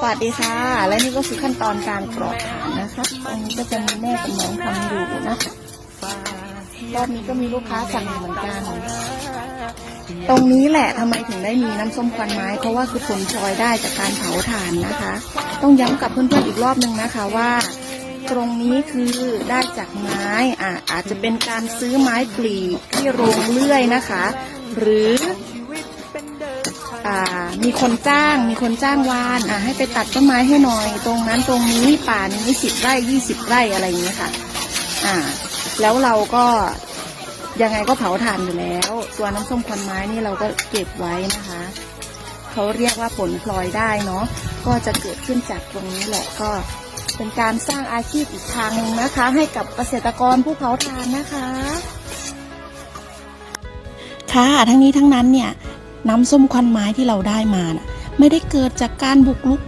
สวัสดีค่ะ และนี่ก็คือขั้นตอนการกรอกฐานนะคะตรงนี้ก็จะมีแม่กับน้องทำอยู่นะคะรอบนี้ก็มีลูกค้าสั่งเหมือนกัน ตรงนี้แหละทำไมถึงได้มีน้ำส้มควันไม้ เพราะว่าคือผลพลอยได้จากการเผาถ่านนะคะ ต้องย้ำกับเพื่อนๆอีกรอบนึงนะคะว่า ตรงนี้คือได้จากไม้อะอาจจะเป็นการซื้อไม้กลีบที่โรงเลื่อยนะคะ หรือ อ่ามีคนจ้าง มีคนจ้างวานอ่ให้ไปตัดต้นไม้ให้หน่อย ตรงนั้นตรงนี้ป่านี้สิบไร่ยี่สิบไร่อะไรอย่างเงี้ยค่ะ อ่า แล้วเราก็ยังไงก็เผาถ่านอยู่แล้ว ตัวน้ำส้มควันไม้นี่เราก็เก็บไว้นะคะเขาเรียกว่าผลพลอยได้เนาะก็จะเกิดขึ้นจากตรงนี้แหละก็เป็นการสร้างอาชีพอีกทางหนึ่งนะคะ ให้กับเกษตรกรผู้เผาถ่านนะคะค่ะทั้งนี้ทั้งนั้นเนี่ย น้ำส้มควันไม้ที่เราได้มาน่ะไม่ได้เกิดจากการบุกลุก